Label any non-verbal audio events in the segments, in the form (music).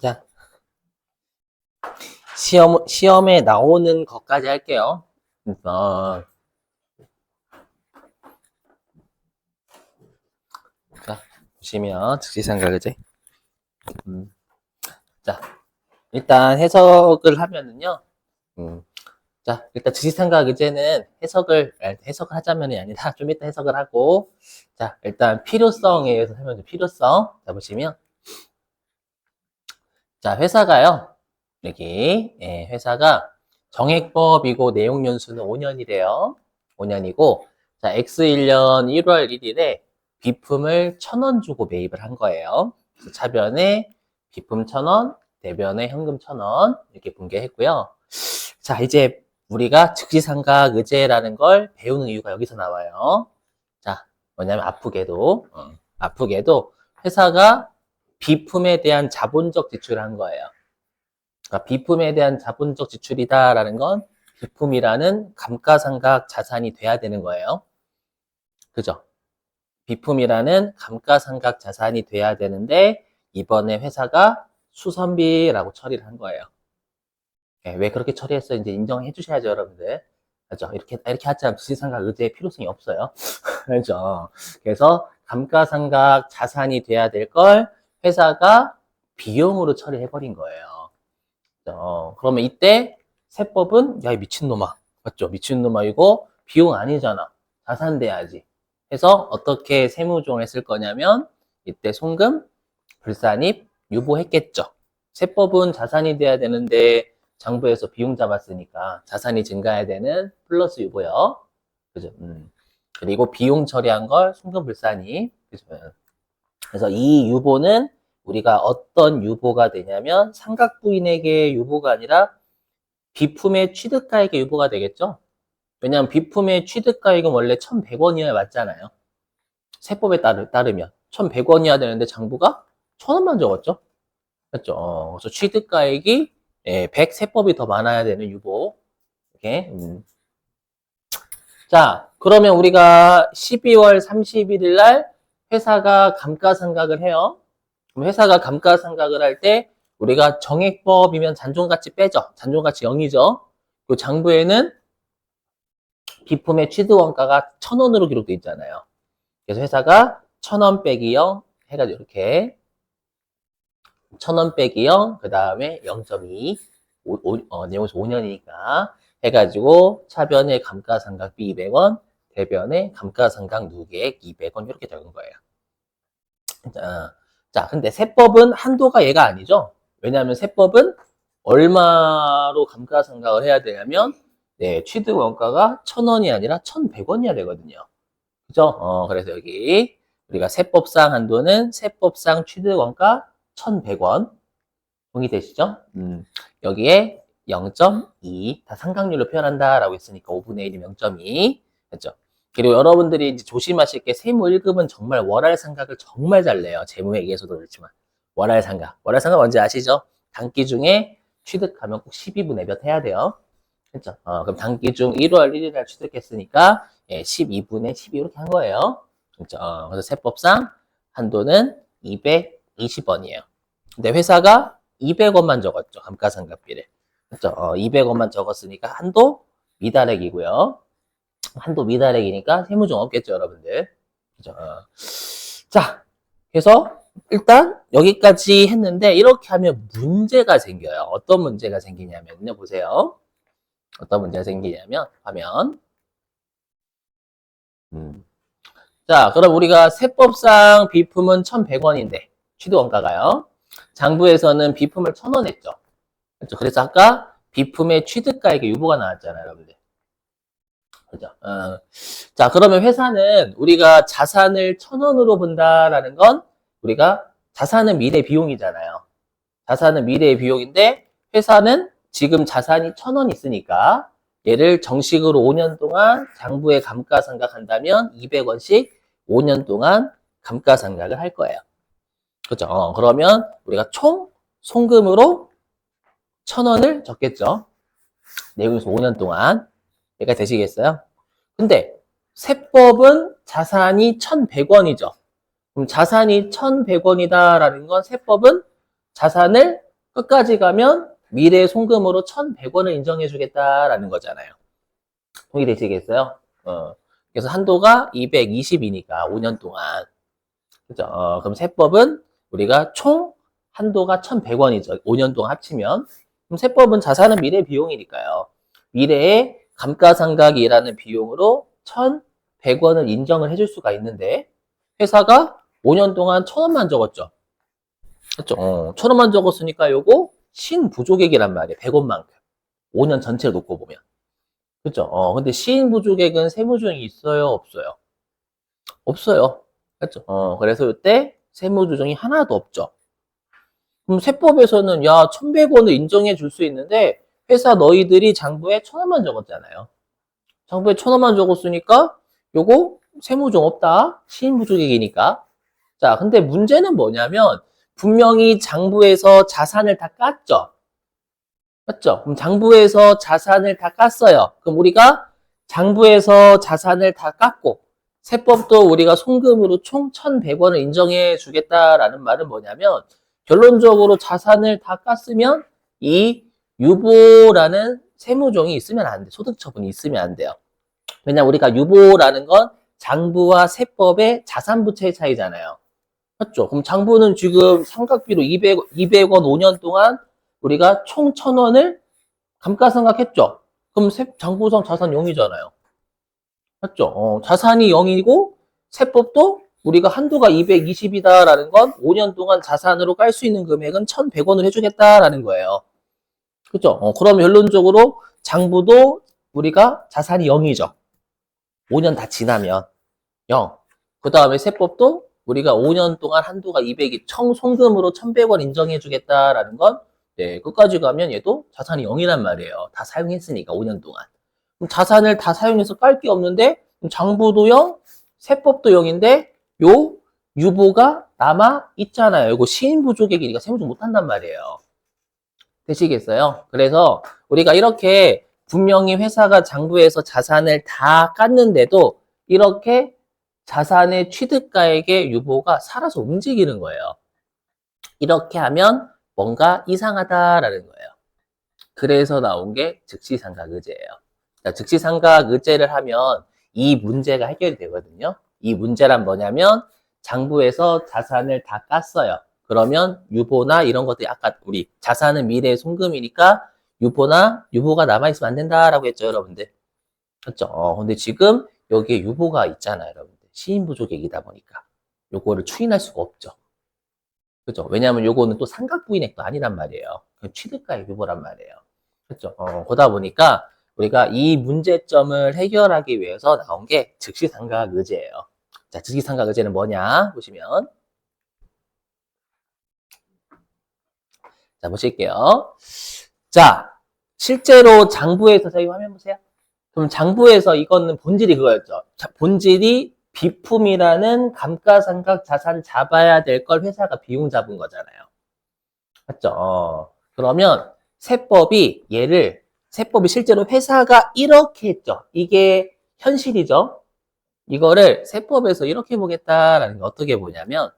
자, 시험, 시험에 나오는 것까지 할게요. 어. 자, 보시면 즉시상가그제 음. 자, 일단 해석을 하면은요. 음. 자, 일단 즉시상가그제는 해석을 아, 해석을 하자면이 아니라 좀 이따 해석을 하고 자, 일단 필요성에 의해서 설명해 필요성. 자, 보시면 자, 회사가요. 여기 예, 회사가 정액법이고 내용 연수는 5년이래요. 5년이고 자, X1년 1월 1일에 비품을 1,000원 주고 매입을 한 거예요. 차변에 비품 1,000원, 대변에 현금 1,000원 이렇게 분개했고요. 자, 이제 우리가 즉시상각 의제라는 걸 배우는 이유가 여기서 나와요. 자, 뭐냐면 아프게도 어, 아프게도 회사가 비품에 대한 자본적 지출을 한 거예요. 그러니까 비품에 대한 자본적 지출이다라는 건 비품이라는 감가상각 자산이 돼야 되는 거예요. 그죠? 비품이라는 감가상각 자산이 돼야 되는데 이번에 회사가 수선비라고 처리를 한 거예요. 예, 왜 그렇게 처리했어? 이제 인정해 주셔야죠, 여러분들. 그죠? 이렇게, 이렇게 하자면 지상각 의제의 필요성이 없어요. (laughs) 그죠? 그래서 감가상각 자산이 돼야 될 걸 회사가 비용으로 처리해버린 거예요. 어, 그러면 이때 세법은 야, 이 미친놈아. 맞죠? 미친놈아, 이거 비용 아니잖아. 자산 돼야지. 해서 어떻게 세무조항을 쓸 거냐면 이때 송금, 불산입, 유보했겠죠. 세법은 자산이 돼야 되는데 장부에서 비용 잡았으니까 자산이 증가해야 되는 플러스 유보요. 그죠? 음. 그리고 비용 처리한 걸 송금 불산입. 그죠? 그래서 이 유보는 우리가 어떤 유보가 되냐면 삼각부인에게 유보가 아니라 비품의 취득가에게 유보가 되겠죠. 왜냐하면 비품의 취득가액은 원래 1,100원이어야 맞잖아요. 세법에 따르, 따르면 1,100원이어야 되는데 장부가 1,000원만 적었죠. 그렇죠. 어, 그래서 취득가액이 예, 100 세법이 더 많아야 되는 유보. 이렇게. 음. 자, 그러면 우리가 12월 31일 날 회사가 감가상각을 해요. 그럼 회사가 감가상각을 할 때 우리가 정액법이면 잔존가치 빼죠. 잔존가치 0이죠. 그 장부에는 비품의 취득 원가가 1,000원으로 기록되어 있잖아요. 그래서 회사가 1,000원 빼기 0 해가지고 이렇게 1,000원 빼기 0, 그 다음에 0.2, 어, 내용에서 5년이니까 해가지고 차변의 감가상각비 200원, 대변의 감가상각 누계액 200원 이렇게 적은 거예요. 자, 자, 근데 세법은 한도가 얘가 아니죠. 왜냐하면 세법은 얼마로 감가상각을 해야 되냐면 네, 취득 원가가 1,000원이 아니라 1,100원이어야 되거든요. 그죠? 어, 그래서 여기 우리가 세법상 한도는 세법상 취득 원가 1,100원. 동의되시죠? 음, 여기에 0.2, 다 상각률로 표현한다라고 했으니까 5분의 1이면 0.2. 그죠? 그리고 여러분들이 이제 조심하실 게 세무 1급은 정말 월할 상각을 정말 잘 내요. 재무회계에서도 그렇지만. 월할 상각. 월할 상각 뭔지 아시죠? 단기 중에 취득하면 꼭 12분의 몇 해야 돼요. 그죠? 어, 그럼 단기 중 1월 1일 날 취득했으니까 예, 12분의 12 이렇게 한 거예요. 그죠? 어, 그래서 세법상 한도는 220원이에요. 근데 회사가 200원만 적었죠. 감가상각비를. 그죠? 어, 200원만 적었으니까 한도 미달액이고요. 한도 미달액이니까 세무종 없겠죠, 여러분들. 그죠? 어. 자, 그래서 일단 여기까지 했는데 이렇게 하면 문제가 생겨요. 어떤 문제가 생기냐면요. 보세요. 어떤 문제가 생기냐면 화면. 음. 자, 그럼 우리가 세법상 비품은 1,100원인데 취득 원가가요. 장부에서는 비품을 1,000원 했죠. 그렇죠? 그래서 아까 비품의 취득가액의 유보가 나왔잖아요, 여러분들. 그죠? 어. 자, 그러면 회사는 우리가 자산을 1,000원으로 본다라는 건 우리가 자산은 미래 비용이잖아요. 자산은 미래의 비용인데 회사는 지금 자산이 1,000원 있으니까 얘를 정식으로 5년 동안 장부에 감가상각한다면 200원씩 5년 동안 감가상각을 할 거예요. 그죠? 어, 그러면 우리가 총 송금으로 1,000원을 적겠죠. 내용에서 5년 동안. 얘가 되시겠어요? 근데 세법은 자산이 1,100원이죠. 그럼 자산이 1,100원이다라는 건 세법은 자산을 끝까지 가면 미래 송금으로 1,100원을 인정해 주겠다라는 거잖아요. 동의되시겠어요? 어. 그래서 한도가 220이니까 5년 동안. 그죠? 어, 그럼 세법은 우리가 총 한도가 1,100원이죠. 5년 동안 합치면. 그럼 세법은 자산은 미래 비용이니까요. 미래에 감가상각이라는 비용으로 1,100원을 인정을 해줄 수가 있는데 회사가 5년 동안 1,000원만 적었죠. 그렇죠? 어, 1,000원만 적었으니까 요거 신부족액이란 말이에요. 100원만큼. 5년 전체를 놓고 보면. 그렇죠? 어, 근데 신부족액은 세무조정이 있어요, 없어요? 없어요. 그렇죠? 어, 그래서 이때 세무조정이 하나도 없죠. 그럼 세법에서는 야, 1,100원을 인정해 줄 수 있는데 회사 너희들이 장부에 1,000원만 적었잖아요. 장부에 1,000원만 적었으니까 요거 세무조정 없다. 신부족액이니까. 자, 근데 문제는 뭐냐면 분명히 장부에서 자산을 다 깠죠. 맞죠? 그럼 장부에서 자산을 다 깠어요. 그럼 우리가 장부에서 자산을 다 깠고 세법도 우리가 송금으로 총 1,100원을 인정해 주겠다라는 말은 뭐냐면 결론적으로 자산을 다 깠으면 이 유보라는 세무종이 있으면 안 돼. 소득 처분이 있으면 안 돼요. 왜냐 우리가 유보라는 건 장부와 세법의 자산 부채의 차이잖아요. 맞죠? 그럼 장부는 지금 삼각비로 200, 200원 5년 동안 우리가 총 1000원을 감가상각했죠? 그럼 세- 장부상 자산 0이잖아요. 맞죠? 어, 자산이 0이고 세법도 우리가 한도가 220이다라는 건 5년 동안 자산으로 깔 수 있는 금액은 1100원을 해주겠다라는 거예요. 그죠? 어, 그럼 결론적으로 장부도 우리가 자산이 0이죠. 5년 다 지나면 0. 그 다음에 세법도 우리가 5년 동안 한도가 200이 청 송금으로 1100원 인정해 주겠다라는 건 네, 끝까지 가면 얘도 자산이 0이란 말이에요. 다 사용했으니까 5년 동안. 그럼 자산을 다 사용해서 깔 게 없는데 장부도 0, 세법도 0인데 요 유보가 남아 있잖아요. 이거 시인 부족액이니까 세무조 못 한단 말이에요. 되시겠어요? 그래서 우리가 이렇게 분명히 회사가 장부에서 자산을 다 깠는데도 이렇게 자산의 취득가액의 유보가 살아서 움직이는 거예요. 이렇게 하면 뭔가 이상하다라는 거예요. 그래서 나온 게 즉시상각의제예요. 자, 즉시상각의제를 하면 이 문제가 해결이 되거든요. 이 문제란 뭐냐면 장부에서 자산을 다 깠어요. 그러면 유보나 이런 것들이 아까 우리 자산은 미래의 송금이니까 유보나 유보가 남아있으면 안 된다라고 했죠, 여러분들. 그렇죠? 어, 근데 지금 여기에 유보가 있잖아요, 여러분들. 시인 부족액이다 보니까. 요거를 추인할 수가 없죠. 그죠? 왜냐하면 요거는 또 삼각부인액도 아니란 말이에요. 그냥 취득가의 유보란 말이에요. 그죠? 어, 그러다 보니까 우리가 이 문제점을 해결하기 위해서 나온 게 즉시상각 의제예요. 자, 즉시상각 의제는 뭐냐? 보시면. 자, 보실게요. 자, 실제로 장부에서 저희 화면 보세요. 그럼 장부에서 이거는 본질이 그거였죠. 자, 본질이 비품이라는 감가상각 자산 잡아야 될 걸 회사가 비용 잡은 거잖아요. 맞죠? 어, 그러면 세법이 얘를 세법이 실제로 회사가 이렇게 했죠. 이게 현실이죠. 이거를 세법에서 이렇게 보겠다라는 게 어떻게 보냐면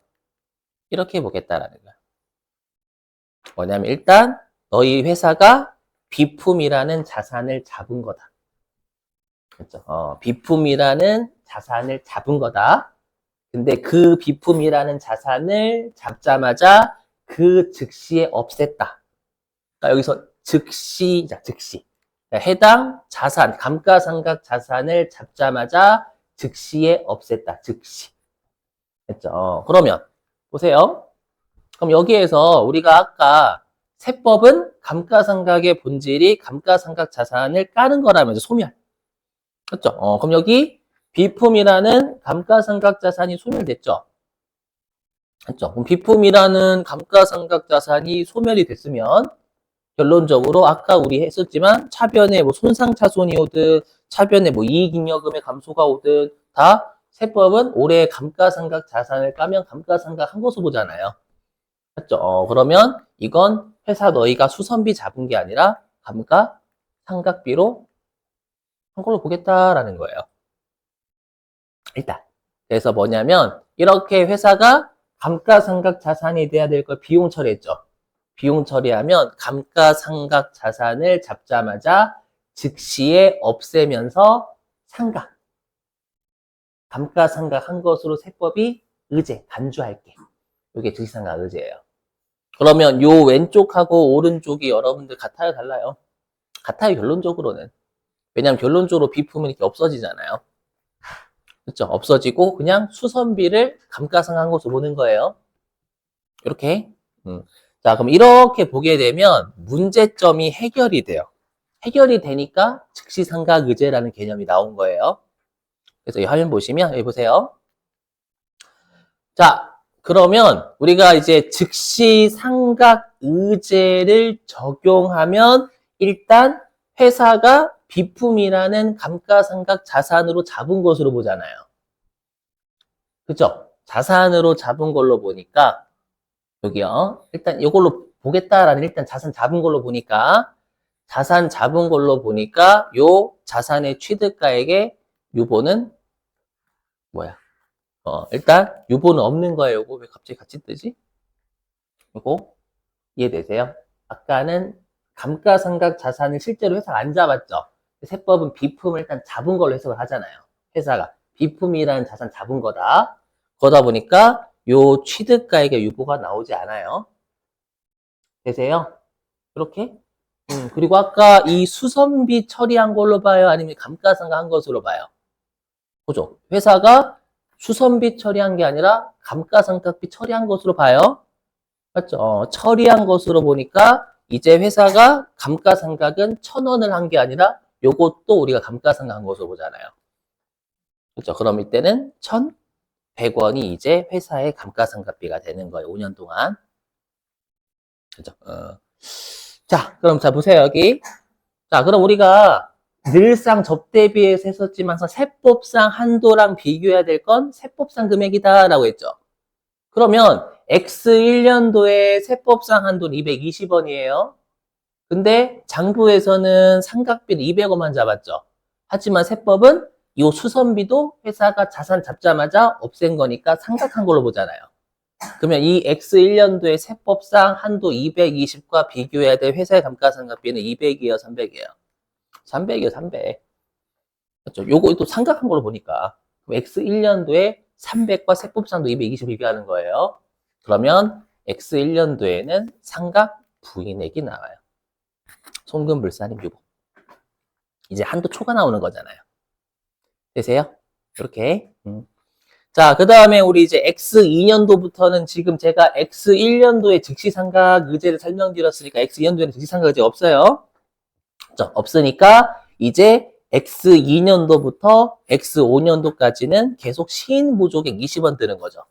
이렇게 보겠다라는 거야. 뭐냐면 일단 너희 회사가 비품이라는 자산을 잡은 거다. 그렇죠? 어, 비품이라는 자산을 잡은 거다. 근데 그 비품이라는 자산을 잡자마자 그 즉시에 없앴다. 그러니까 여기서 즉시, 자, 즉시. 그러니까 해당 자산, 감가상각 자산을 잡자마자 즉시에 없앴다. 즉시. 됐죠? 어, 그러면, 보세요. 그럼 여기에서 우리가 아까 세법은 감가상각의 본질이 감가상각 자산을 까는 거라면서 소멸. 그렇죠? 어, 그럼 여기 비품이라는 감가상각 자산이 소멸됐죠? 그렇죠? 그럼 비품이라는 감가상각 자산이 소멸이 됐으면 결론적으로 아까 우리 했었지만 차변에 뭐 손상차손이 오든 차변에 뭐 이익잉여금의 감소가 오든 다 세법은 올해 감가상각 자산을 까면 감가상각 한 것으로 보잖아요. 맞죠? 어, 그러면 이건 회사 너희가 수선비 잡은 게 아니라 감가 상각비로 한 걸로 보겠다라는 거예요. 일단. 그래서 뭐냐면, 이렇게 회사가 감가상각 자산이 돼야 될 걸 비용 처리했죠. 비용 처리하면 감가상각 자산을 잡자마자 즉시에 없애면서 상각. 감가상각 한 것으로 세법이 의제, 간주할게. 이게 즉시상각 의제예요. 그러면 요 왼쪽하고 오른쪽이 여러분들 같아요, 달라요? 같아요, 결론적으로는. 왜냐하면 결론적으로 비품은 이렇게 없어지잖아요. 그렇죠? 없어지고 그냥 수선비를 감가상각한 것으로 보는 거예요. 이렇게. 음. 자, 그럼 이렇게 보게 되면 문제점이 해결이 돼요. 해결이 되니까 즉시상각 의제라는 개념이 나온 거예요. 그래서 이 화면 보시면 여기 보세요. 자, 그러면 우리가 이제 즉시 상각 의제를 적용하면 일단 회사가 비품이라는 감가상각 자산으로 잡은 것으로 보잖아요. 그죠? 자산으로 잡은 걸로 보니까 여기요. 일단 이걸로 보겠다라는 일단 자산 잡은 걸로 보니까 자산 잡은 걸로 보니까 요 자산의 취득가액의 유보는 뭐야? 어, 일단 유보는 없는 거예요. 요거 왜 갑자기 같이 뜨지? 요거 이해되세요? 아까는 감가상각 자산을 실제로 회사가 안 잡았죠. 세법은 비품을 일단 잡은 걸로 해석을 하잖아요. 회사가 비품이라는 자산 잡은 거다. 그러다 보니까 요 취득가액의 유보가 나오지 않아요. 되세요? 이렇게? 음, 그리고 아까 이 수선비 처리한 걸로 봐요? 아니면 감가상각 한 것으로 봐요? 그죠? 회사가 수선비 처리한 게 아니라 감가상각비 처리한 것으로 봐요? 맞죠? 어, 처리한 것으로 보니까 이제 회사가 감가상각은 천 원을 한 게 아니라 요것도 우리가 감가상각 한 것으로 보잖아요. 그렇죠? 그럼 이때는 천 100원이 이제 회사의 감가상각비가 되는 거예요. 5년 동안. 그죠? 어. 자, 그럼 자 보세요 여기. 자, 그럼 우리가 늘상 접대비에서 했었지만서 세법상 한도랑 비교해야 될 건 세법상 금액이다라고 했죠. 그러면 X1년도에 세법상 한도는 220원이에요. 근데 장부에서는 상각비를 200원만 잡았죠. 하지만 세법은 이 수선비도 회사가 자산 잡자마자 없앤 거니까 상각한 걸로 보잖아요. 그러면 이 X1년도의 세법상 한도 220과 비교해야 될 회사의 감가상각비는 200이에요, 300이에요? 300이에요, 300. 그렇죠? 요거 또 상각한 걸로 보니까 X1년도에 300과 세법상도 220 비교하는 거예요. 그러면 X1년도에는 상각 부인액이 나와요. 송금불산임 유보. 이제 한도 초과 나오는 거잖아요. 되세요? 이렇게. 음. 자, 그 다음에 우리 이제 X2년도부터는 지금 제가 X1년도에 즉시상각 의제를 설명드렸으니까 X2년도에는 즉시상각 의제 없어요. 자, 없으니까 이제 X2년도부터 X5년도까지는 계속 시인부족액 20원 드는 거죠.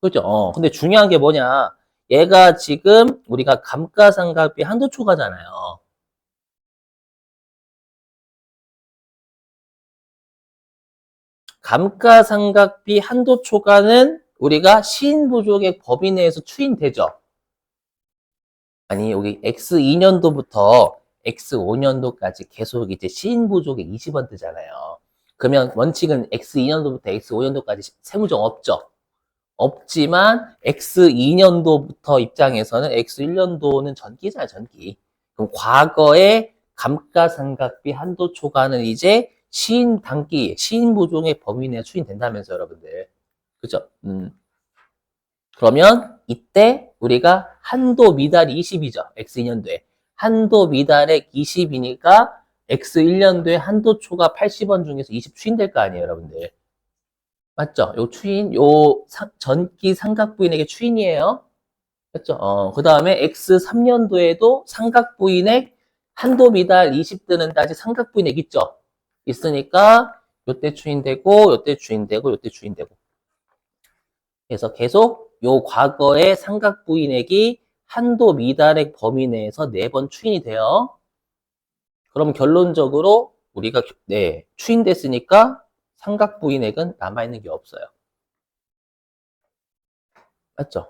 그죠? 어, 근데 중요한 게 뭐냐. 얘가 지금 우리가 감가상각비 한도 초과잖아요. 감가상각비 한도 초과는 우리가 시인부족액 법인 내에서 추인되죠. 아니 여기 X2년도부터 X5년도까지 계속 이제 시인부족액 20원 뜨잖아요. 그러면 원칙은 X2년도부터 X5년도까지 세무정 없죠. 없지만 X2년도부터 입장에서는 X1년도는 전기잖아요, 전기. 그럼 과거의 감가상각비 한도 초과는 이제 시인 단기, 시인 보종의 범위 내에 추인된다면서 여러분들. 그죠? 음. 그러면 이때 우리가 한도 미달이 20이죠. X2년도에. 한도 미달액 20이니까 X1년도에 한도 초과 80원 중에서 20 추인될 거 아니에요, 여러분들. 맞죠? 요 추인, 요 상, 전기 삼각부인에게 추인이에요. 맞죠? 어, 그 다음에 X3년도에도 삼각부인액 한도 미달 20 뜨는데 아직 삼각부인액 있죠? 있으니까 요때 추인되고 요때 추인되고 요때 추인되고 그래서 계속 요 과거의 삼각부인액이 한도 미달액 범위 내에서 네 번 추인이 돼요. 그럼 결론적으로 우리가 네 추인됐으니까 삼각 부인액은 남아있는 게 없어요. 맞죠?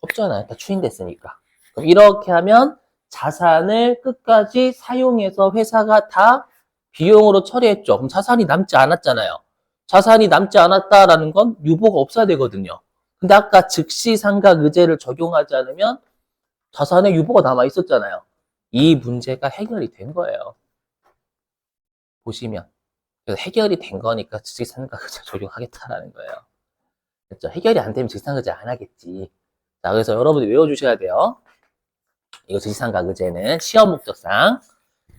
없잖아요. 다 추인됐으니까. 그럼 이렇게 하면 자산을 끝까지 사용해서 회사가 다 비용으로 처리했죠. 그럼 자산이 남지 않았잖아요. 자산이 남지 않았다라는 건 유보가 없어야 되거든요. 근데 아까 즉시 상각 의제를 적용하지 않으면 자산에 유보가 남아 있었잖아요. 이 문제가 해결이 된 거예요. 보시면. 그래서 해결이 된 거니까 즉시상가의자 적용하겠다라는 거예요. 그렇죠? 해결이 안 되면 즉시상가의자 안 하겠지. 자, 그래서 여러분들 외워주셔야 돼요. 이거 즉시상가의제는 시험 목적상.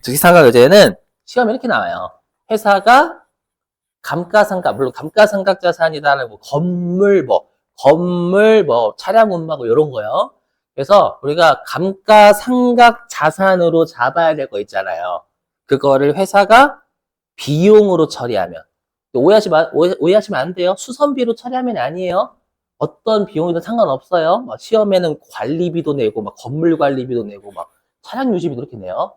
즉시상가의제는 시험에 이렇게 나와요. 회사가 감가상각, 물론 감가상각 자산이다라는 뭐 건물 뭐, 건물 뭐, 차량 운마 뭐, 이런 거요. 그래서 우리가 감가상각 자산으로 잡아야 될 거 있잖아요. 그거를 회사가 비용으로 처리하면. 오해하시, 마- 오해, 오해하시면 안 돼요. 수선비로 처리하면 아니에요. 어떤 비용이든 상관없어요. 막 시험에는 관리비도 내고, 막 건물 관리비도 내고, 막 차량 유지비도 이렇게 내요.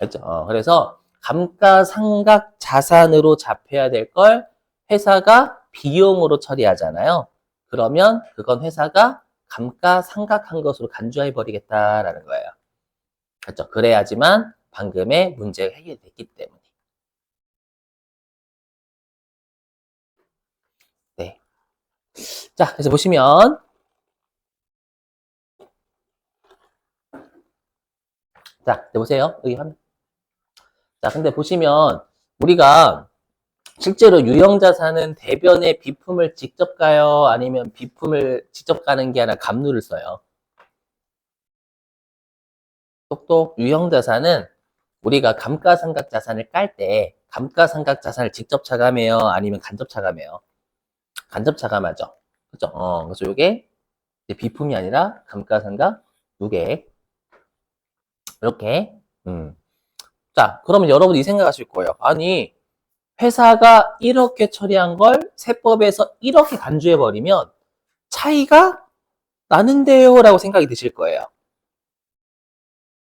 알죠? 어, 그래서 감가상각 자산으로 잡혀야 될 걸 회사가 비용으로 처리하잖아요. 그러면 그건 회사가 감가상각한 것으로 간주해 버리겠다라는 거예요. 그렇죠? 그래야지만 방금의 문제가 해결됐기 때문에. 네. 자, 그래서 보시면 자, 이제 보세요. 여기 화면. 자, 근데 보시면 우리가 실제로 유형자산은 대변에 비품을 직접 가요? 아니면 비품을 직접 가는 게 아니라 갑류를 써요? 똑똑 유형자산은 우리가 감가상각 자산을 깔 때 감가상각 자산을 직접 차감해요? 아니면 간접 차감해요? 간접 차감하죠. 그죠? 어, 그래서 이게 비품이 아니라 감가상각 누계 이렇게 음. 자, 그러면 여러분이 생각하실 거예요. 아니, 회사가 이렇게 처리한 걸 세법에서 이렇게 간주해버리면 차이가 나는데요? 라고 생각이 드실 거예요.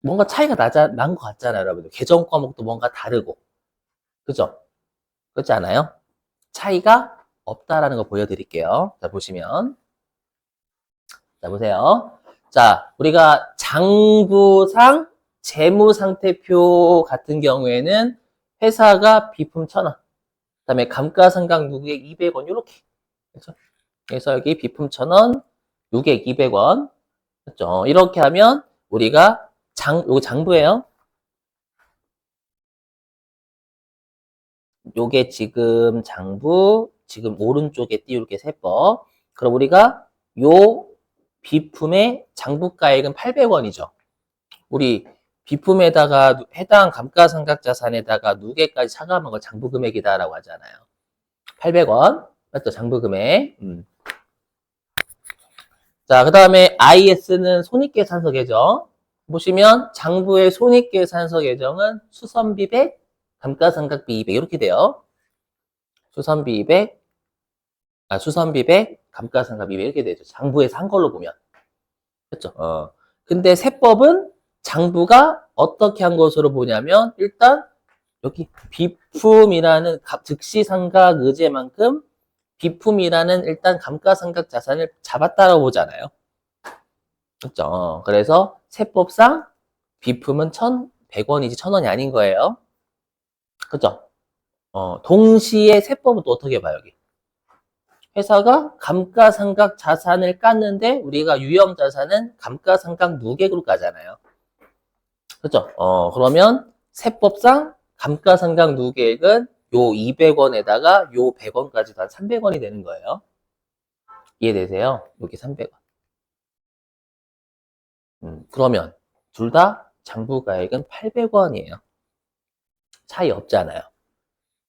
뭔가 차이가 나자, 난 것 같잖아요, 여러분들. 개정 과목도 뭔가 다르고. 그죠? 그렇지 않아요? 차이가 없다라는 거 보여드릴게요. 자, 보시면. 자, 보세요. 자, 우리가 장부상 재무상태표 같은 경우에는 회사가 비품 1000원, 그 다음에 감가상각 누계액 200원, 이렇게. 그렇죠? 그래서 여기 비품 1000원, 누계액 200원. 그렇죠? 이렇게 하면 우리가 장, 요거 장부예요. 요게 지금 장부, 지금 오른쪽에 띄울게 세법. 그럼 우리가 요 비품의 장부가액은 800원이죠. 우리 비품에다가 해당 감가상각 자산에다가 누계까지 차감한 걸 장부 금액이다라고 하잖아요. 800원. 맞죠? 장부 금액. 음. 자, 그 다음에 IS는 손익계산서 계정. 보시면 장부의 손익계산서 계정은 수선비 100, 감가상각비 200 이렇게 돼요. 수선비 200, 아, 수선비 100, 감가상각비 200 이렇게 되죠. 장부에서 한 걸로 보면. 그렇죠? 어. 근데 세법은 장부가 어떻게 한 것으로 보냐면 일단 여기 비품이라는 가- 즉시 상각 의제만큼 비품이라는 일단 감가상각 자산을 잡았다고 보잖아요. 그렇죠? 어, 그래서 세법상 비품은 1,100원이지 1,000원이 아닌 거예요. 그렇죠? 어, 동시에 세법은 또 어떻게 봐요, 여기? 회사가 감가상각 자산을 깠는데 우리가 유형 자산은 감가상각 누계로 까잖아요. 그렇죠? 어, 그러면 세법상 감가상각 누계액은 요 200원에다가 요 100원까지 다 300원이 되는 거예요. 이해되세요? 여기 300원. 음, 그러면 둘 다 장부가액은 800원이에요. 차이 없잖아요.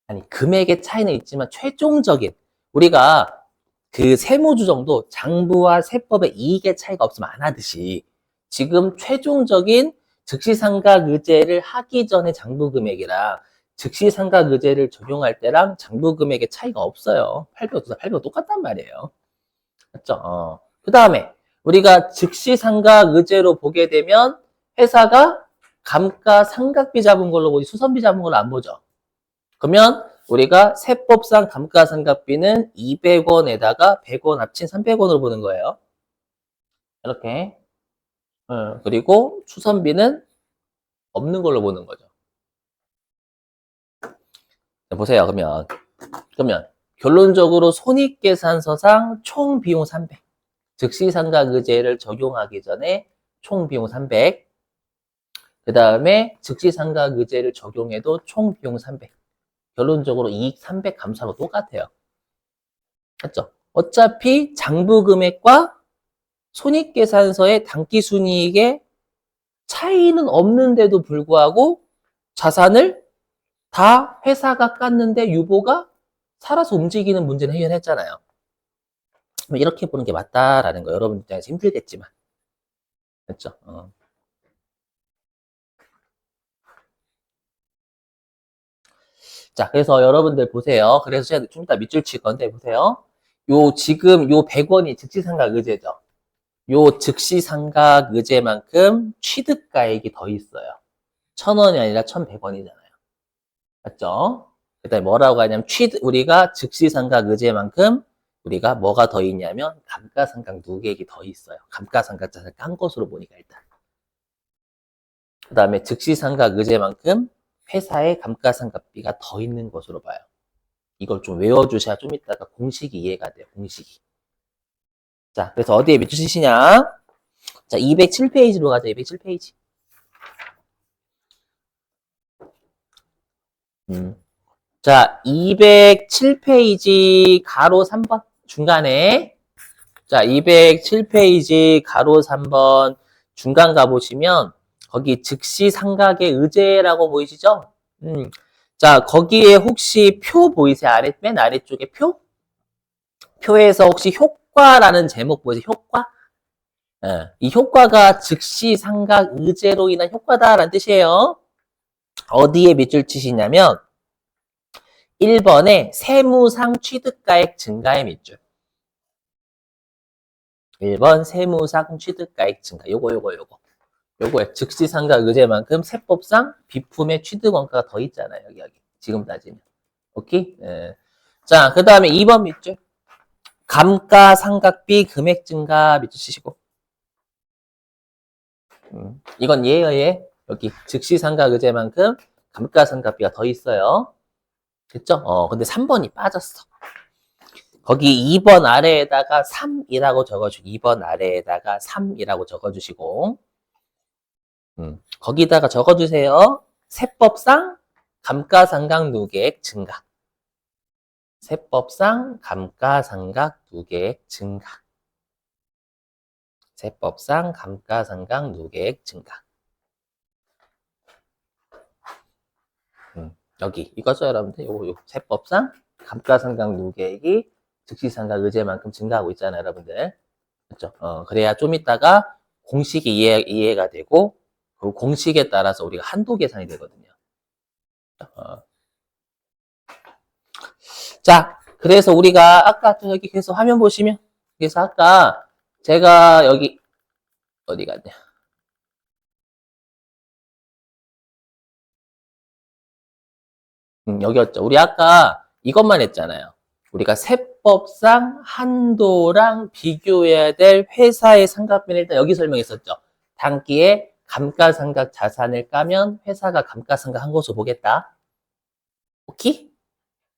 아니, 금액의 차이는 있지만 최종적인 우리가 그 세무주정도 장부와 세법의 이익의 차이가 없으면 안 하듯이 지금 최종적인 즉시상각 의제를 하기 전에 장부금액이랑 즉시상각 의제를 적용할 때랑 장부금액의 차이가 없어요. 800, 800 똑같단 말이에요. 맞죠? 어. 그 다음에 우리가 즉시상각 의제로 보게 되면 회사가 감가상각비 잡은 걸로 보지 수선비 잡은 걸로 안 보죠. 그러면 우리가 세법상 감가상각비는 200원에다가 100원 합친 300원으로 보는 거예요. 이렇게. 어, 그리고 수선비는 없는 걸로 보는 거죠. 자, 보세요. 그러면 그러면 결론적으로 손익계산서상 총 비용 300. 즉시상각 의제를 적용하기 전에 총 비용 300. 그 다음에 즉시상가의제를 적용해도 총 비용 300. 결론적으로 이익 300 감소하고 똑같아요. 맞죠? 어차피 장부 금액과 손익계산서의 단기순이익의 차이는 없는데도 불구하고 자산을 다 회사가 깠는데 유보가 살아서 움직이는 문제는 해결했잖아요. 뭐 이렇게 보는 게 맞다라는 거 여러분 입장에서 힘들겠지만 그렇죠? 어. 자, 그래서 여러분들 보세요. 그래서 제가 좀 이따 밑줄 칠 건데 보세요. 요 지금 요 100원이 즉시상각 의제죠. 요 즉시 상각 의제만큼 취득가액이 더 있어요. 1000원이 아니라 1100원이잖아요. 맞죠? 그다음에 뭐라고 하냐면 취득 우리가 즉시 상각 의제만큼 우리가 뭐가 더 있냐면 감가상각 누계액이 더 있어요. 감가상각 자산을 깐 것으로 보니까 일단. 그 다음에 즉시상각 의제만큼 회사의 감가상각비가 더 있는 것으로 봐요. 이걸 좀 외워주셔야 좀 이따가 공식이 이해가 돼요. 공식이. 자, 그래서 어디에 몇 주시냐? 자, 207페이지로 가자. 207페이지. 음. 자, 207페이지 가로 3번 중간에 자, 207페이지 가로 3번 중간 가보시면 거기 즉시 상각의 의제라고 보이시죠? 음. 자, 거기에 혹시 표 보이세요? 아래, 맨 아래쪽에 표? 표에서 혹시 효 과라는 제목 보이세요? 효과? 예, 이 효과가 즉시 상각 의제로 인한 효과다라는 뜻이에요. 어디에 밑줄 치시냐면 1번에 세무상 취득가액 증가의 밑줄. 1번 세무상 취득가액 증가. 요거 요거 요거. 요거에 즉시 상각 의제만큼 세법상 비품의 취득 원가가 더 있잖아요. 여기 여기. 지금 따지면. 오케이? 예. 자, 그 다음에 2번 밑줄. 감가상각비 금액 증가 밑줄 치시고. 음, 이건 예요, 예. 여기 즉시상각 의제만큼 감가상각비가 더 있어요. 됐죠? 어, 근데 3번이 빠졌어. 거기 2번 아래에다가 3이라고 적어주고, 2번 아래에다가 3이라고 적어주시고, 음, 거기다가 적어주세요. 세법상 감가상각 누계액 증가. 세법상 감가상각 누계액 증가. 세법상 감가상각 누계액 증가. 음, 여기 이거죠, 여러분들. 요거 요 세법상 감가상각 누계액이 즉시상각 의제만큼 증가하고 있잖아요, 여러분들. 그렇죠? 어, 그래야 좀 이따가 공식이 이해, 이해가 되고 그 공식에 따라서 우리가 한도 계산이 되거든요. 어. 자, 그래서 우리가 아까 또 여기 계속 화면 보시면 그래서 아까 제가 여기 어디 갔냐? 음, 여기였죠. 우리 아까 이것만 했잖아요. 우리가 세법상 한도랑 비교해야 될 회사의 상각비는 일단 여기 설명했었죠. 단기에 감가상각 자산을 까면 회사가 감가상각 한 것으로 보겠다. 오케이?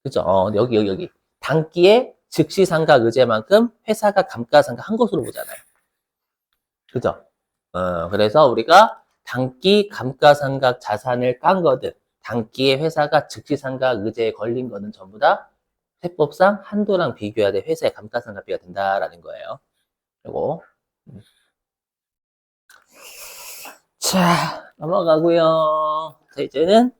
그죠? 어, 여기, 여기, 여기. 단기에 즉시상각 의제만큼 회사가 감가상각 한 것으로 보잖아요. 그죠? 어, 그래서 우리가 단기 감가상각 자산을 깐 거든, 단기에 회사가 즉시상각 의제에 걸린 거는 전부 다 세법상 한도랑 비교해야 돼 회사의 감가상각비가 된다라는 거예요. 그리고 음. 자 넘어가고요. 자 이제는